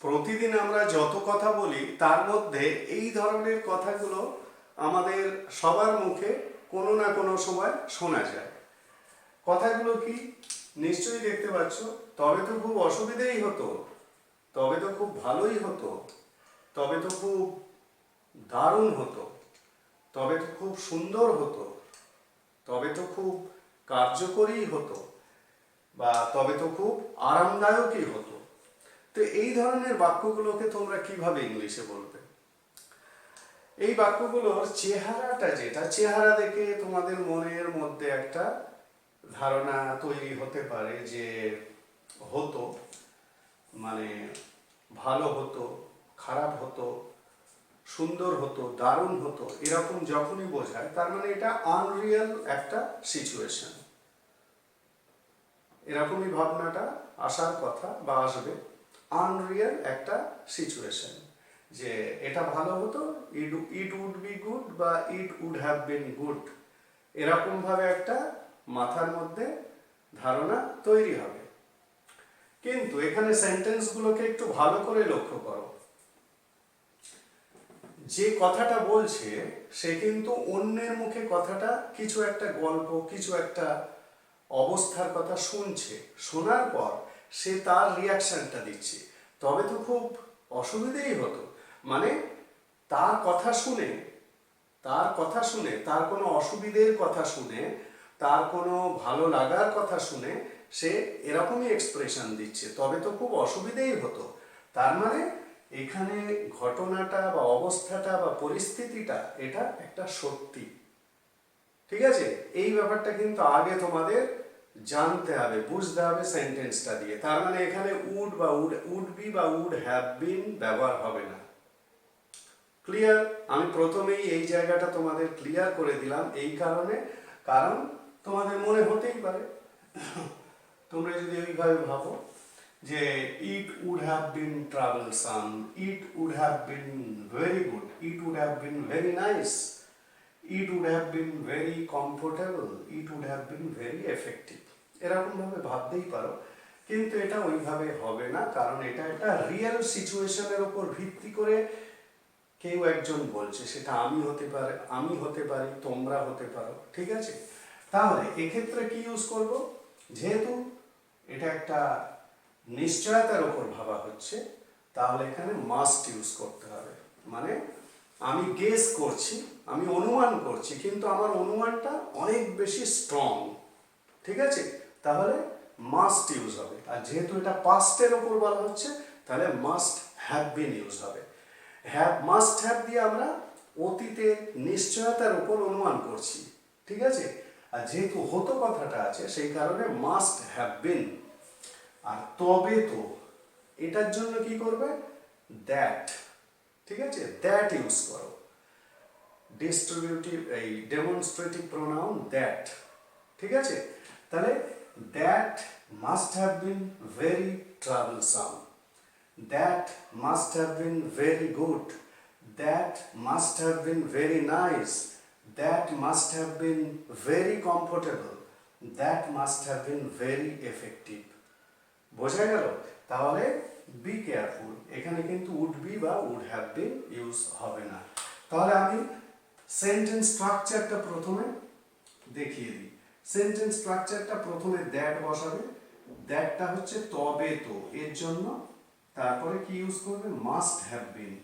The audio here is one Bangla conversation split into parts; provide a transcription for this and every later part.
প্রতিদিন আমরা যত কথা বলি, তার মধ্যে এই ধরনের কথাগুলো আমাদের সবার মুখে কোনো না কোনো সময় শোনা যায়। কথাগুলো কি নিশ্চয়ই দেখতে পাচ্ছ? তবে তো খুব অসুবিধেই হতো। তবে তো খুব ভালোই হতো। তবে তো খুব দারুণ হতো। তবে তো খুব সুন্দর হতো। তবে তো খুব কার্যকরী হতো। বা তবে তো খুব আরামদায়কই হতো। তো এই ধরনের বাক্যগুলোকে তোমরা কীভাবে ইংলিশে বলবে? এই বাক্যগুলোর চেহারাটা যেটা, চেহারা দেখে তোমাদের মনের মধ্যে একটা ধারণা তৈরি হতে পারে যে হতো মানে ভালো হতো, খারাপ হতো, সুন্দর হতো, দারুণ হতো, এরকম যখনই বোঝায়, তার মানে এটা আনরিয়াল একটা সিচুয়েশন এরকমই ভাবনাটা আসার কথা বা আসবে। আনরিয়াল একটা সিচুয়েশন যে এটা ভালো হতো it it would be good বা it would have been good এরকম ভাবে একটা মাথার মধ্যে ধারণা তৈরি হবে। কিন্তু এখানে সেন্টেন্সগুলোকে একটু ভালো করে লক্ষ্য করো। যে কথাটা বলছে, সে কিন্তু অন্যের মুখে কথাটা কিছু একটা গল্প, কিছু একটা অবস্থার কথা শুনছে। শোনার পর সে তার রিয়াকশনটা দিচ্ছে। তবে তো খুব অসুবিধেই হতো। মানে তার কথা শুনে, তার কথা শুনে, তার কোনো অসুবিধের কথা শুনে, তার কোনো ভালো লাগার কথা শুনে সে এরকমই এক্সপ্রেশন দিচ্ছে। তবে তো খুব অসুবিধেই হতো। তার মানে এখানে ঘটনাটা বা অবস্থাটা বা পরিস্থিতিটা, এটা একটা সত্যি। ঠিক আছে? এই ব্যাপারটা কিন্তু আগে তোমাদের জানতে হবে, বুঝতে হবে সেন্টেন্সটা দিয়ে। তার মানে এখানে উড বা উড উড বি বা উড হ্যাভ বিন ব্যবহার হবে না। ক্লিয়ার আমি প্রথমেই এই জায়গাটা তোমাদের ক্লিয়ার করে দিলাম এই কারণে, কারণ তোমাদের মনে হতেই পারে। তোমরা যদি ওইভাবে ভাবো যে it would have been troublesome it would have been very good it would have been very nice it would have been very comfortable it would have been very effective এরকমভাবে ভাবতেই পারো, কিন্তু এটা ওইভাবে হবে না, কারণ এটা একটা রিয়েল সিচুয়েশনের উপর ভিত্তি করে কেউ একজন বলছে, সেটা আমি হতে পারে, আমি হতে পারি, তোমরা হতে পারো, ঠিক আছে? তাহলে এক্ষেত্রে কি ইউজ করব? যেহেতু এটা একটা নিশ্চয়তার উপর ভাবা হচ্ছে, তাহলে এখানে মাস্ট ইউজ করতে হবে। মানে আমি গেস করছি, আমি অনুমান করছি, কিন্তু আমার অনুমানটা অনেক বেশি স্ট্রং ঠিক আছে? তাহলে মাস্ট ইউজ হবে। আর যেহেতু এটা পাস্টের ওপর বলা হচ্ছে, তাহলে মাস্ট হ্যাভ বিন ইউজ হবে। হ্যাভ মাস্ট হ্যাভ দিয়ে আমরা অতীতের নিশ্চয়তার উপর অনুমান করছি। ঠিক আছে? আর যেহেতু হতো কথাটা আছে, সেই কারণে মাস্ট হ্যাভ বিন আর তবে তো, এটার জন্য কি করবে? দ্যাট ঠিক আছে? দ্যাট ইউজ করো। ডিস্ট্রিবিউটিভ এই ডেমনস্ট্রেটিভ প্রোনাউন দ্যাট ঠিক আছে? তাহলে that must have been very troublesome that must have been very good that must have been very nice that must have been very comfortable that must have been very effective বোঝা গেল? তাহলে বি কেয়ারফুল এখানে কিন্তু উড বি বা উড হ্যাভ বিন ইউজ হবে না। তাহলে আমি সেন্টেন্স স্ট্রাকচারটা প্রথমে দেখিয়ে দিই। সেন্টেন্স স্ট্রাকচারটা প্রথমে দ্যাট বসাবে। দ্যাটটা হচ্ছে তবে তো, এর জন্য তারপরে কি ইউজ করবে? Must have been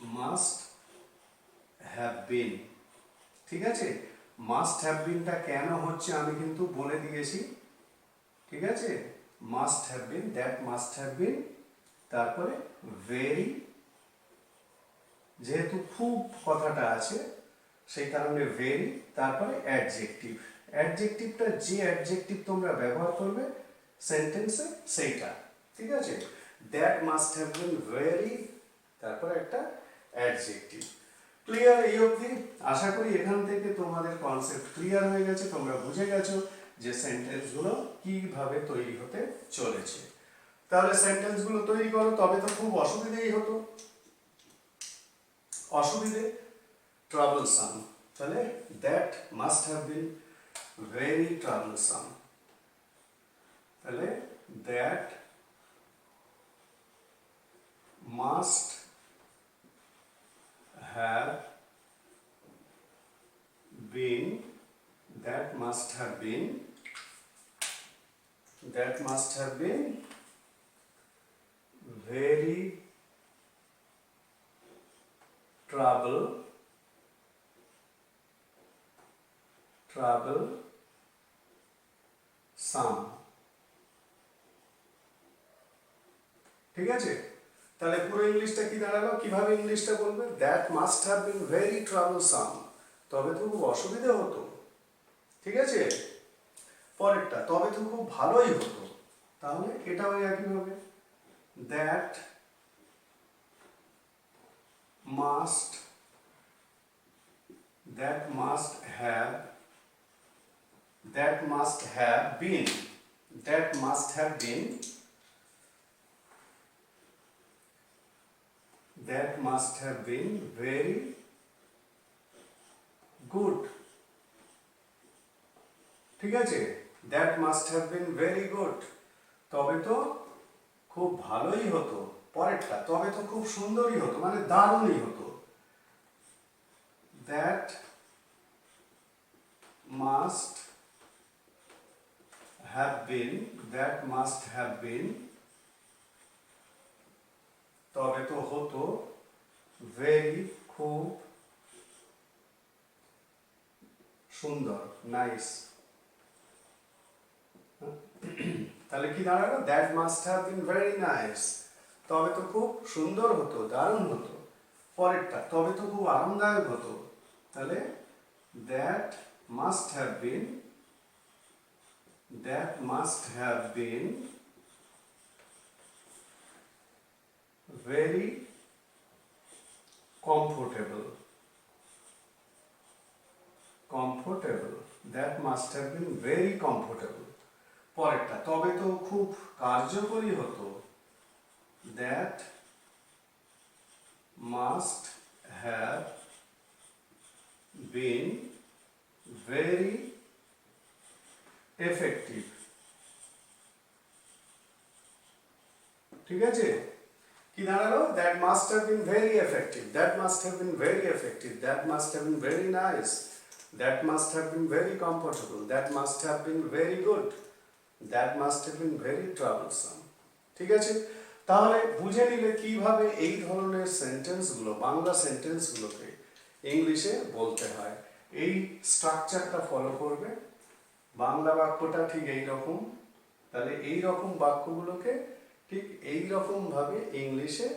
must have been ঠিক আছে? মাস্ট হ্যাভ বিনটা কেন হচ্ছে আমি কিন্তু বলে দিয়েছি। ঠিক আছে? Must have been that must have been তারপরে ভেরি যেহেতু খুব কথাটা আছে, সেই কারণে ভেরি তারপরে অ্যাডজেক্টিভ অ্যাডজেক্টিভটা যে অ্যাডজেক্টিভ তোমরা ব্যবহার করবে সেন্টেন্সে সেইটা, ঠিক আছে? That must have been very তারপরে একটা অ্যাডজেক্টিভ ক্লিয়ার এই অবধি? আশা করি এখান থেকে তোমাদের কনসেপ্ট ক্লিয়ার হয়ে গেছে, তোমরা বুঝে গেছো। যে সেন্টেন্সগুলো কীভাবে তৈরি হতে চলেছে। তাহলে সেন্টেন্সগুলো তৈরি করো, তবে তো খুব অসুবিধেই হতো। অসুবিধে ট্রাভেলসাম তাহলে that must have been very troublesome তাহলে that must have been that must have been that must have been very trouble trouble some. ঠিক আছে? তাহলে পুরো ইংলিশটা কি দাঁড়াল? কীভাবে ইংলিশটা বলবে? That must have been very troublesome তবে তো খুব অসুবিধে হতো। ঠিক আছে? পরেরটা, তবে তো খুব ভালোই হতো। তাহলে এটাও একইভাবে that must that must have that must have been that must have been that must have been very good ঠিক আছে? That must have been very good তবে তো খুব ভালোই হতো পরেরটা। তবে তো খুব সুন্দরই হতো মানে দারুণই হতো। That must have been that must have been তবে তো হতো ভেরি খুব সুন্দর নাইস তাহলে কি দাঁড়াল? That must have been very nice তবে তো খুব সুন্দর হতো, দারুণ হতো। পরেরটা, তবে তো খুব আরামদায়ক হতো। তাহলে that must have been that must have been very comfortable comfortable that must have been very comfortable পরেরটা। তবে তো খুব কার্যকরী হতো that must have been very effective ঠিক আছে? কি দাঁড়াল? That must have been very effective that must have been very effective that must have been very nice that must have been very comfortable that must have been very good that must have been very troublesome ঠিক আছে? তাহলে বুঝে নিলে কীভাবে এই ধরনের সেন্টেন্সগুলো বাংলা সেন্টেন্সগুলোকে ইংলিশে বলতে হয়। এই স্ট্রাকচারটা ফলো করবে। বাংলা বাক্যটা ঠিক এই রকম তাহলে এই রকম বাক্যগুলোকে ঠিক এই রকম ভাবে ইংলিশে